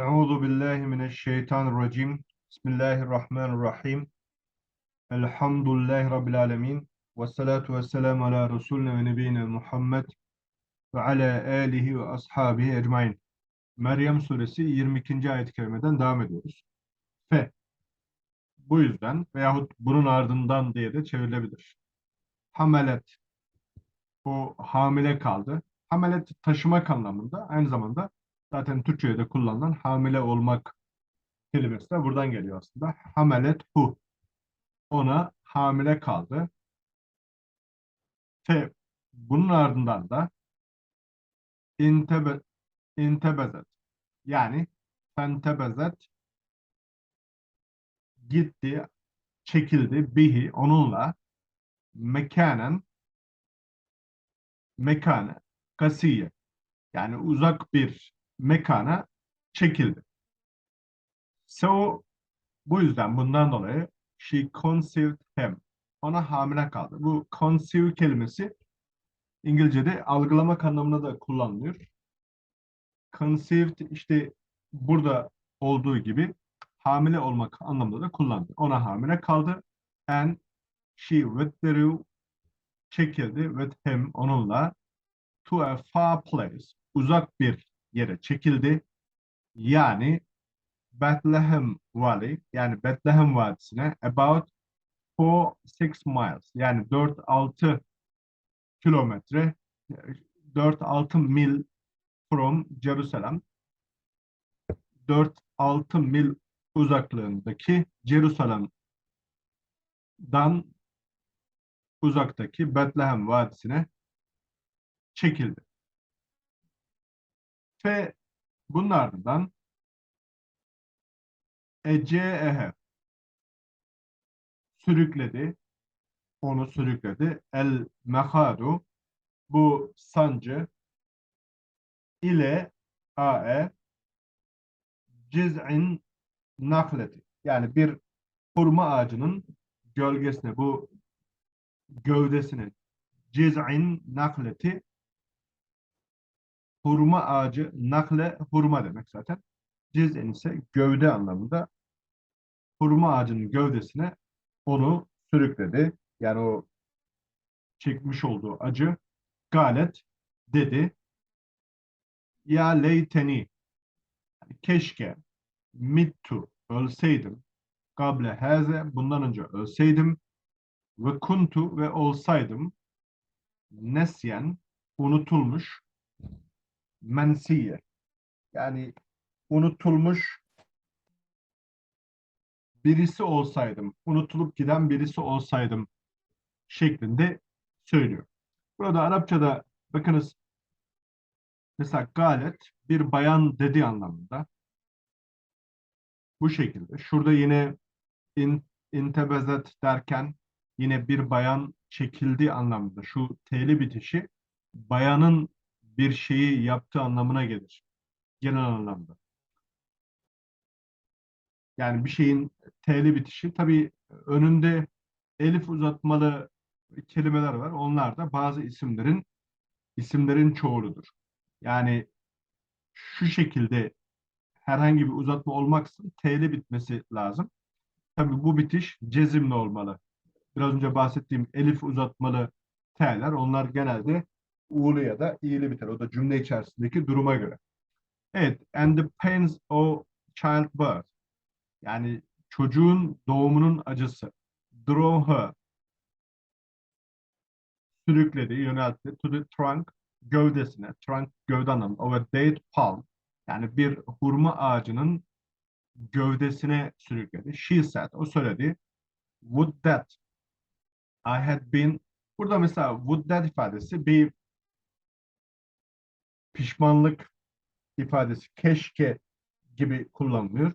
Euzu billahi mineşşeytanirracim. Bismillahirrahmanirrahim. Elhamdülillahi rabbil alamin. Ve salatu vesselamü ala resulina ve nebiyina Muhammed ve ala alihi ve ashabihi ecmaîn. Meryem suresi 22. ayet-i kerimeden devam ediyoruz. Fe. Bu yüzden veyahut bunun ardından diye de çevrilebilir. Hamelet. O hamile kaldı. Hamelet taşımak anlamında aynı zamanda zaten Türkçe'de de kullanılan hamile olmak kelimesi de buradan geliyor aslında. Hamelet hu. Ona hamile kaldı. Fe. Bunun ardından da intebe, intebezet. Yani fentebezet gitti, çekildi bihi onunla mekanen mekane kasiye yani uzak bir mekana çekildi. So bu yüzden bundan dolayı she conceived him. Ona hamile kaldı. Bu conceive kelimesi İngilizce'de algılamak anlamında da kullanılıyor. Conceived işte burada olduğu gibi hamile olmak anlamında da kullanılıyor. Ona hamile kaldı. And she withdrew çekildi with him onunla to a far place uzak bir yere çekildi. Yani Bethlehem Valley yani Bethlehem Vadisi'ne about 4-6 miles yani 4-6 kilometre 4-6 mil from Jerusalem 4-6 mil uzaklığındaki Jerusalem'dan uzaktaki Bethlehem Vadisi'ne çekildi. Ve bunun ardından Ece'ehe sürükledi, onu sürükledi. El mehadu. Bu sancı ile ae ciz'in nakleti. Yani bir hurma ağacının gölgesine bu gövdesine ciz'in nakleti hurma ağacı nakle hurma demek zaten. Ciz'in ise gövde anlamında hurma ağacının gövdesine onu sürükledi. Yani o çekmiş olduğu acı galet dedi. Ya leyteni keşke mittu ölseydim kable haze bundan önce ölseydim ve kuntu ve olsaydım nesyen unutulmuş mensiye yani unutulmuş birisi olsaydım, unutulup giden birisi olsaydım şeklinde söylüyor. Burada Arapçada bakınız mesela galet bir bayan dedi anlamında. Bu şekilde. Şurada yine in, intebezet derken yine bir bayan çekildi anlamında. Şu t'li bitişi bayanın bir şeyi yaptığı anlamına gelir. Genel anlamda. Yani bir şeyin t'li bitişi. Tabii önünde elif uzatmalı kelimeler var. Onlar da bazı isimlerin isimlerin çoğuludur. Yani şu şekilde herhangi bir uzatma olmaksızın t'li bitmesi lazım. Tabii bu bitiş cezimli olmalı. Biraz önce bahsettiğim elif uzatmalı t'ler onlar genelde u'lu ya da i'li biter. O da cümle içerisindeki duruma göre. Evet, and the pains of childbirth. Yani çocuğun doğumunun acısı. Draw her. Sürükledi, yöneltti. To the trunk, gövdesine. Trunk, gövde anlamında. Of a date palm. Yani bir hurma ağacının gövdesine sürükledi. She said, o söyledi. Would that I had been Burada mesela would that ifadesi bir pişmanlık ifadesi keşke gibi kullanılıyor.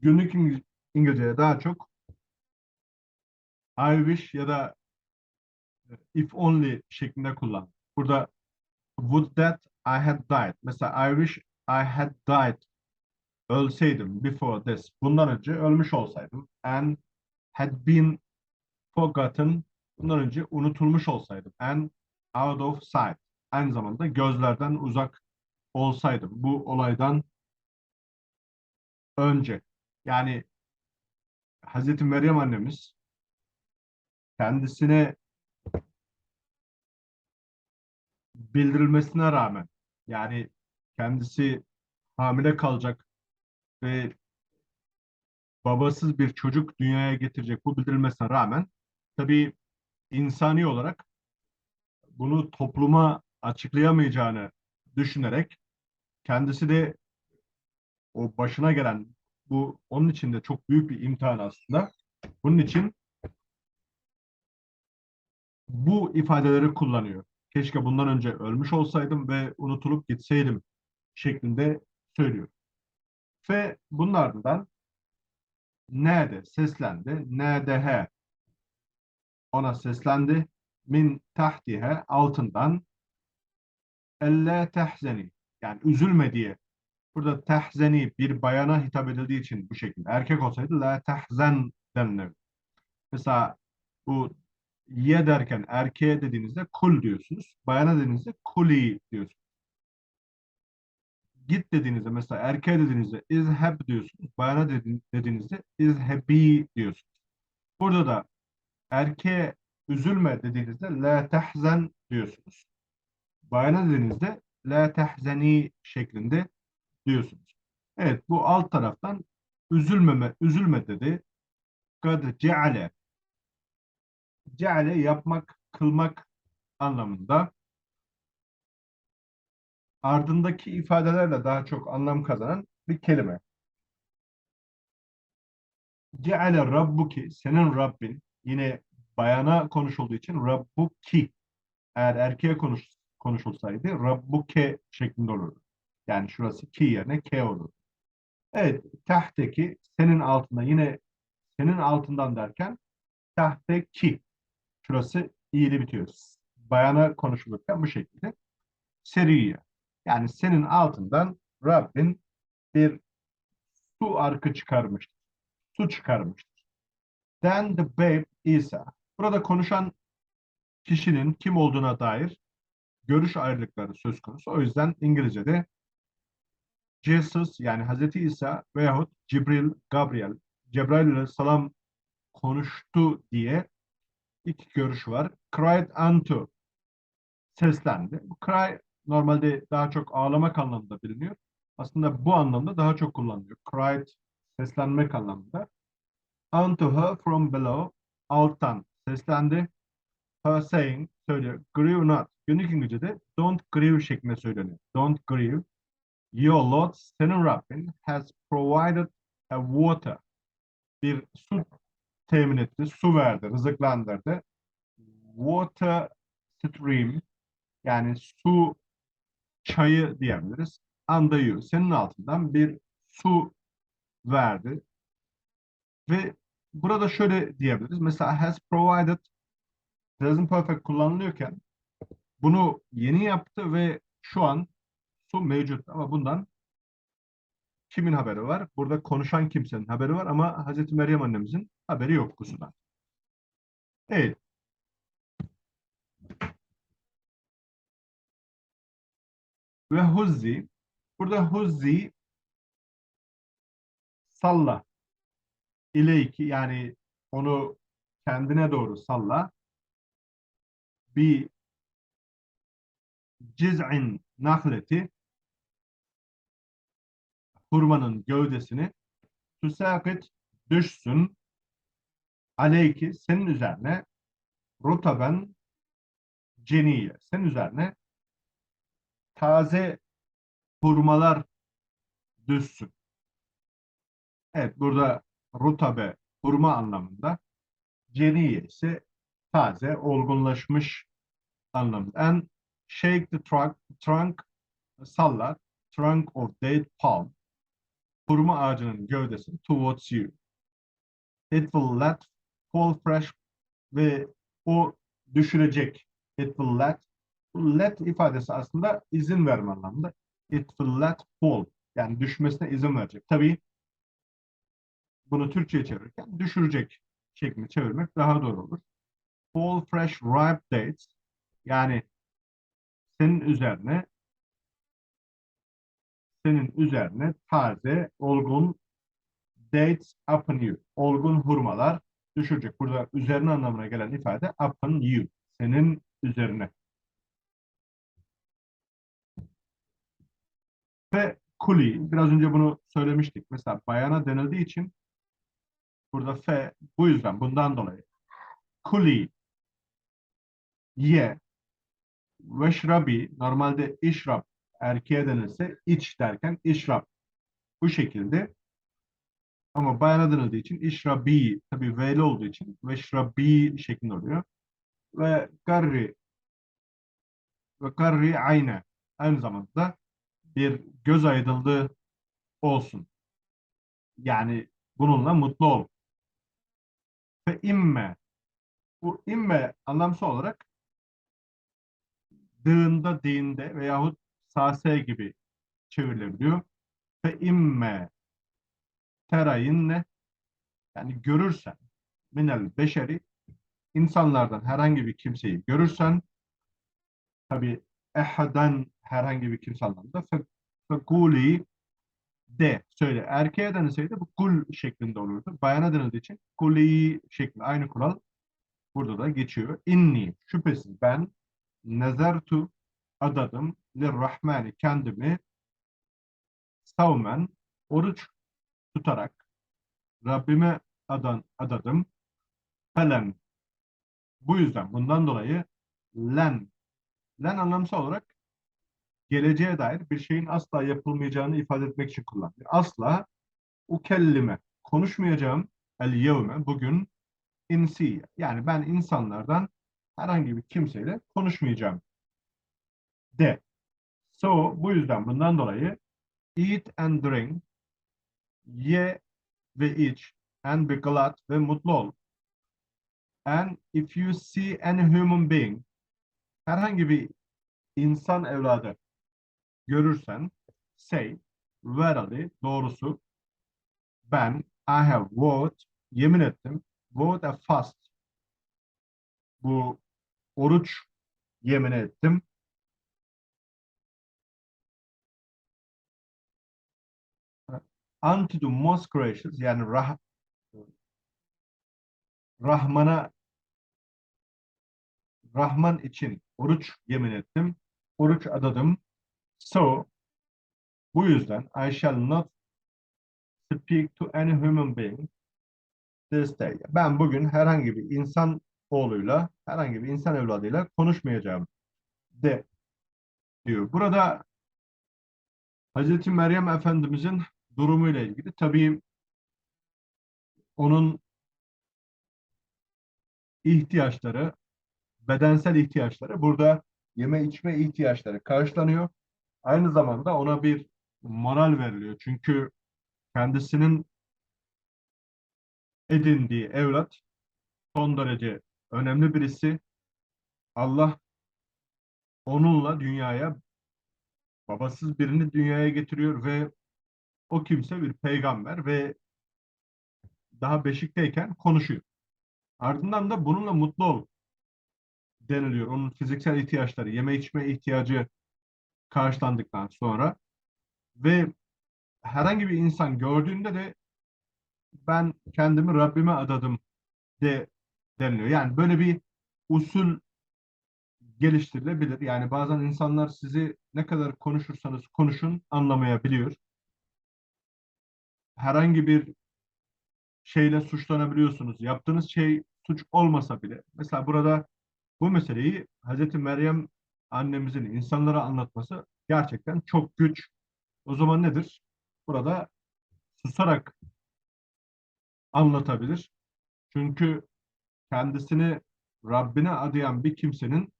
Günlük İngiliz İngilizce'de daha çok I wish ya da if only şeklinde kullan. Burada would that I had died. Mesela I wish I had died ölseydim before this. Bundan önce ölmüş olsaydım. And had been forgotten. Bundan önce unutulmuş olsaydım. And out of sight aynı zamanda gözlerden uzak olsaydım, bu olaydan önce. Yani Hazreti Meryem annemiz kendisine bildirilmesine rağmen yani kendisi hamile kalacak ve babasız bir çocuk dünyaya getirecek bu bildirilmesine rağmen tabii insani olarak bunu topluma açıklayamayacağını düşünerek kendisi de o başına gelen bu onun için de çok büyük bir imtihan aslında. Bunun için bu ifadeleri kullanıyor. Keşke bundan önce ölmüş olsaydım ve unutulup gitseydim şeklinde söylüyor. Ve bunun ardından nerede seslendi, nerede he ona seslendi. Min tahtihe altından elle tehzeni yani üzülme diye. Burada tehzeni bir bayana hitap edildiği için bu şekilde. Erkek olsaydı la tehzen denilir. Mesela bu ye derken erkeğe dediğinizde kul diyorsunuz. Bayana dediğinizde kuli diyorsunuz. Git dediğinizde mesela erkeğe dediğinizde izheb diyorsunuz. Bayana dedi- dediğinizde izhebi diyorsunuz. Burada da erkeğe üzülme dediğinizde la tehzen diyorsunuz. Bayana dediğinizde la tehzeni şeklinde diyorsunuz. Evet bu alt taraftan üzülmeme, üzülme dedi. Kad ceale. Ceale yapmak, kılmak anlamında. Ardındaki ifadelerle daha çok anlam kazanan bir kelime. Ceale rabbuki, senin Rabbin. Yine bayana konuşulduğu için rabbuki. Eğer erkeğe konuş, konuşulsaydı rabbuke şeklinde olurdu. Yani şurası ki yerine ke olur. Evet, tahteki senin altında yine senin altından derken tahteki şurası iyili bitiyor. Bayana konuşulurken bu şekilde. Seriye. Yani senin altından Rabbin bir su arkı çıkarmıştır. Su çıkarmıştır. Then the babe İsa. Burada konuşan kişinin kim olduğuna dair görüş ayrılıkları söz konusu. O yüzden İngilizce'de Jesus yani Hazreti İsa veyahut Cibril, Gabriel, Cebrail ile salam konuştu diye iki görüş var. Cried unto seslendi. Bu cry normalde daha çok ağlamak anlamında biliniyor. Aslında bu anlamda daha çok kullanılıyor. Cried seslenmek anlamında. Unto her from below alttan seslendi. Her saying söylüyor. Grieve not. Günlük İngilizce'de don't grieve şeklinde söyleniyor. Don't grieve. Your Lord, senin Rabbin has provided a water. Bir su temin etti, su verdi, rızıklandırdı. Water stream yani su çayı diyebiliriz. Under you, senin altından bir su verdi. Ve burada şöyle diyebiliriz. Mesela has provided present perfect kullanılıyorken bunu yeni yaptı ve şu an su mevcut ama bundan kimin haberi var? Burada konuşan kimsenin haberi var ama Hazreti Meryem annemizin haberi yok bu sudan. Evet. Ve huzzi burada huzzi salla ileyki yani onu kendine doğru salla bir ciz'in nahleti hurmanın gövdesini tüsakit düşsün aleyki senin üzerine rutaben ceniye senin üzerine taze hurmalar düşsün. Evet burada rutabe hurma anlamında ceniye ise taze olgunlaşmış anlamında. And shake the trunk, trunk salla trunk of date palm hurma ağacının gövdesini towards you. It will let fall fresh ve o düşürecek. It will let let ifadesi aslında izin verme anlamında. It will let fall yani düşmesine izin verecek. Tabii bunu Türkçe'ye çevirirken düşürecek şeklinde çevirmek daha doğru olur. Fall fresh ripe dates yani senin üzerine senin üzerine taze, olgun dates upon you. Olgun hurmalar düşecek. Burada üzerine anlamına gelen ifade upon you. Senin üzerine. Ve kuli, biraz önce bunu söylemiştik. Mesela bayana denildiği için burada fe, bu yüzden, bundan dolayı. Kuli, ye, veşrabi, normalde işrab, erkeğe denilse iç derken işrab. Bu şekilde. Ama bayana denildiği için işrabi, tabii v'li olduğu için veşrabi şeklinde oluyor. Ve garri, ve garri ayne, aynı zamanda bir göz aydınlığı olsun. Yani bununla mutlu ol. Ve imme. Bu imme anlamsal olarak dığında, dinde veyahut sase gibi çevrilebiliyor. Ve imme terayinne yani görürsen minel beşeri insanlardan herhangi bir kimseyi görürsen tabi ehaden herhangi bir kimse anlamında fe, fekuli de söyle. Erkeğe denilseydi bu kul şeklinde olurdu. Bayana denildiği için kuli şeklinde aynı kural burada da geçiyor. İnni şüphesiz ben nezertu adadım lirrahmani kendimi savmen oruç tutarak Rabbime adan, adadım. Felen. Bu yüzden bundan dolayı len. Len anlamsal olarak geleceğe dair bir şeyin asla yapılmayacağını ifade etmek için kullanılıyor. Asla o kellime konuşmayacağım. El yevme bugün insi yani ben insanlardan herhangi bir kimseyle konuşmayacağım de. So bu yüzden bundan dolayı eat and drink ye ve iç and be glad ve mutlu ol. And if you see any human being herhangi bir insan evladı görürsen say verily doğrusu ben I have vowed yemin ettim vowed a fast bu oruç yemin ettim unto most gracious yani rah Rahman'a Rahman için oruç yemin ettim. Oruç adadım. So bu yüzden I shall not speak to any human being this day. Ben bugün herhangi bir insan oğluyla, herhangi bir insan evladıyla konuşmayacağım de diyor. Burada Hazreti Meryem Efendimizin durumuyla ilgili tabii onun ihtiyaçları, bedensel ihtiyaçları burada yeme içme ihtiyaçları karşılanıyor. Aynı zamanda ona bir moral veriliyor. Çünkü kendisinin edindiği evlat son derece önemli birisi. Allah onunla dünyaya babasız birini dünyaya getiriyor ve o kimse bir peygamber ve daha beşikteyken konuşuyor. Ardından da bununla mutlu ol deniliyor. Onun fiziksel ihtiyaçları, yeme içme ihtiyacı karşılandıktan sonra ve herhangi bir insan gördüğünde de ben kendimi Rabbime adadım de deniliyor. Yani böyle bir usul geliştirilebilir. Yani bazen insanlar sizi ne kadar konuşursanız konuşun anlamayabiliyor. Herhangi bir şeyle suçlanabiliyorsunuz. Yaptığınız şey suç olmasa bile. Mesela burada bu meseleyi Hazreti Meryem annemizin insanlara anlatması gerçekten çok güç. O zaman nedir? Burada susarak anlatabilir. Çünkü kendisini Rabbine adayan bir kimsenin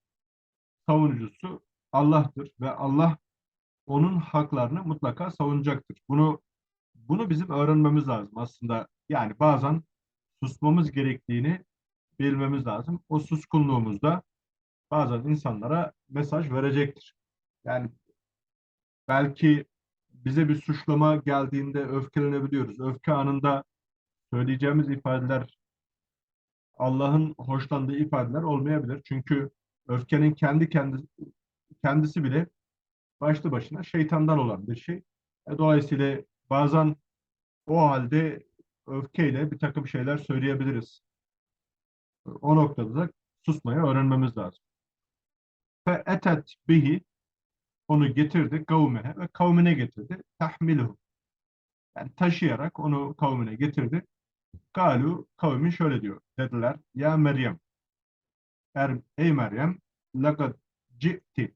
savunucusu Allah'tır ve Allah onun haklarını mutlaka savunacaktır. Bunu bunu bizim öğrenmemiz lazım aslında. Yani bazen susmamız gerektiğini bilmemiz lazım. O suskunluğumuzda bazen insanlara mesaj verecektir. Yani belki bize bir suçlama geldiğinde öfkelenebiliyoruz. Öfke anında söyleyeceğimiz ifadeler Allah'ın hoşlandığı ifadeler olmayabilir. Çünkü öfkenin kendi kendisi, kendisi bile başlı başına şeytandan olan bir şey. E, dolayısıyla bazen o halde öfkeyle bir takım şeyler söyleyebiliriz. O noktada da susmayı öğrenmemiz lazım. Ve etet bihi onu getirdi kavmine ve kavmine getirdi. Tahmiluhu. Yani taşıyarak onu kavmine getirdi. Galu kavmi şöyle diyor. Dediler. Ya Meryem. Er, ey Meryem. Lagad ci'ti.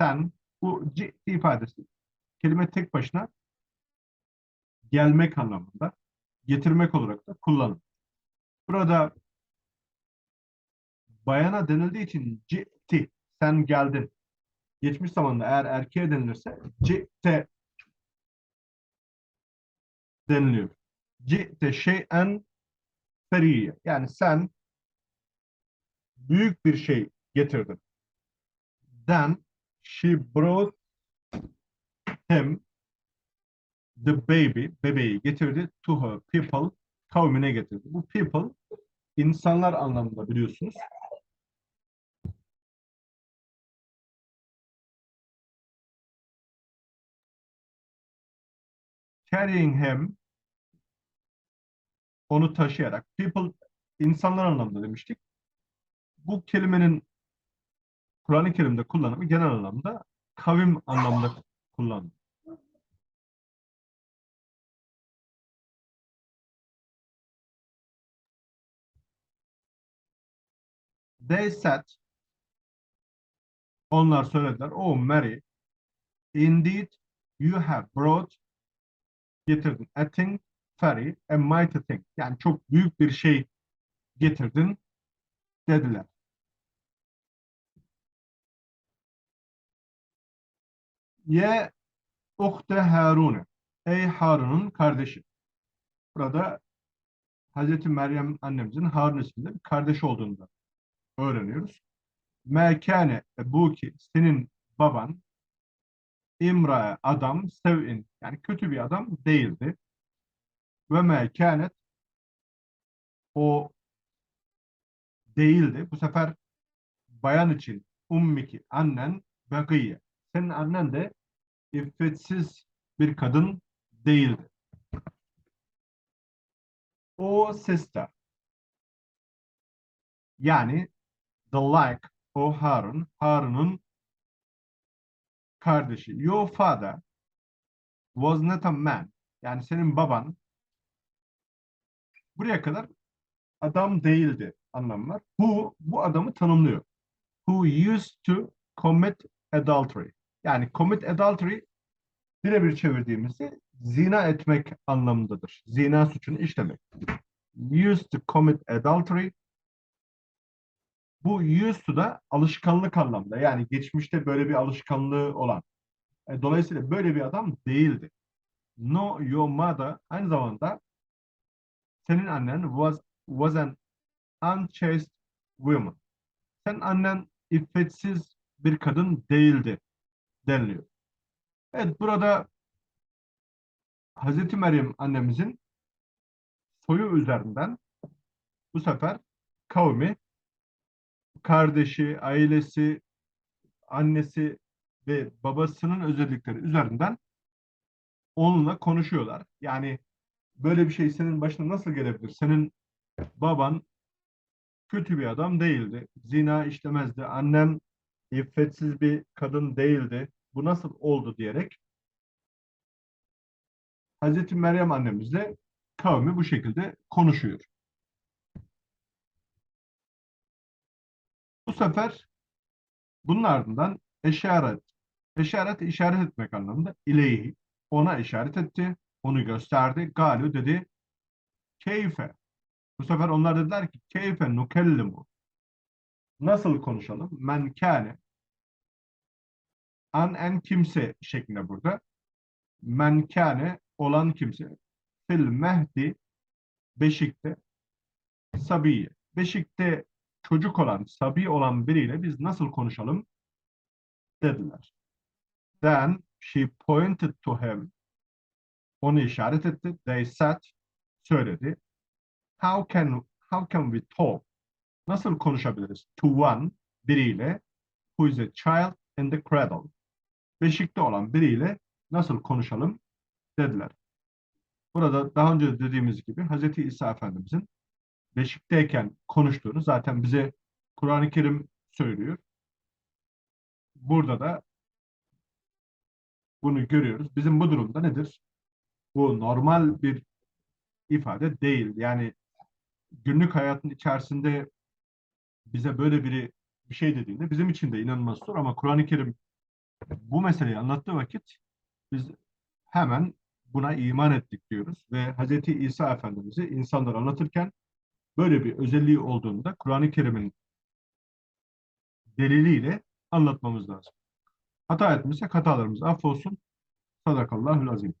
Sen bu ci'ti ifadesi. Kelime tek başına gelmek anlamında. Getirmek olarak da kullanılır. Burada bayana denildiği için ci'ti. Sen geldin. Geçmiş zamanda eğer erkeğe denilirse ci'te deniliyor. Ci'te şey'en feriyye. Yani sen büyük bir şey getirdin. Then she brought him the baby, bebeği getirdi to her people, kavmine getirdi. Bu people insanlar anlamında biliyorsunuz. Carrying him onu taşıyarak people insanlar anlamında demiştik. Bu kelimenin Kur'an-ı Kerim'de kullanımı genel anlamda kavim anlamda kullanılır. They said onlar söylediler. Oh Mary indeed you have brought getirdin a thing very a mighty thing. Yani çok büyük bir şey getirdin dediler. Ye uhte Harun'e. Ey Harun'un kardeşi. Burada Hazreti Meryem annemizin Harun isminde bir kardeş olduğunu da öğreniyoruz. Mekane bu ki senin baban imra adam sevin yani kötü bir adam değildi. Ve mekanet o değildi. Bu sefer bayan için ummiki annen bakiye. Senin annen de iffetsiz bir kadın değildi. O sister yani the like o Harun, Harun'un kardeşi. Your father was not a man. Yani senin baban buraya kadar adam değildi anlamı var. Who bu adamı tanımlıyor. Who used to commit adultery. Yani commit adultery birebir çevirdiğimizde zina etmek anlamındadır. Zina suçunu işlemek. Used to commit adultery bu used to da alışkanlık anlamda. Yani geçmişte böyle bir alışkanlığı olan. E, Dolayısıyla böyle bir adam değildi. No, your mother aynı zamanda senin annen was, was an unchaste woman. Senin annen iffetsiz bir kadın değildi deniliyor. Evet burada Hazreti Meryem annemizin soyu üzerinden bu sefer kavmi kardeşi, ailesi, annesi ve babasının özellikleri üzerinden onunla konuşuyorlar. Yani böyle bir şey senin başına nasıl gelebilir? Senin baban kötü bir adam değildi. Zina işlemezdi. Annem iffetsiz bir kadın değildi. Bu nasıl oldu diyerek Hazreti Meryem annemizle kavmi bu şekilde konuşuyor. Bu sefer bunun ardından eşaret, eşaret işaret etmek anlamında ileyhi ona işaret etti, onu gösterdi. Galu dedi keyfe. Bu sefer onlar dediler ki keyfe nukellimu. Nasıl konuşalım? Men kâne an en kimse şeklinde burada. Men kâne olan kimse. Fil mehdi beşikte sabiye. Beşikte çocuk olan, sabi olan biriyle biz nasıl konuşalım dediler. Then she pointed to him. Onu işaret etti. They said, söyledi. How can how can we talk? Nasıl konuşabiliriz? To one, biriyle, who is a child in the cradle. Beşikte olan biriyle nasıl konuşalım dediler. Burada daha önce de dediğimiz gibi Hz. İsa Efendimizin beşikteyken konuştuğunu zaten bize Kur'an-ı Kerim söylüyor. Burada da bunu görüyoruz. Bizim bu durumda nedir? Bu normal bir ifade değil. Yani günlük hayatın içerisinde bize böyle biri bir şey dediğinde bizim için de inanılmaz zor ama Kur'an-ı Kerim bu meseleyi anlattığı vakit biz hemen buna iman ettik diyoruz ve Hz. İsa Efendimiz'i insanlara anlatırken böyle bir özelliği olduğunda Kur'an-ı Kerim'in deliliyle anlatmamız lazım. Hata etmişsek hatalarımız affolsun. Sadakallahül azim.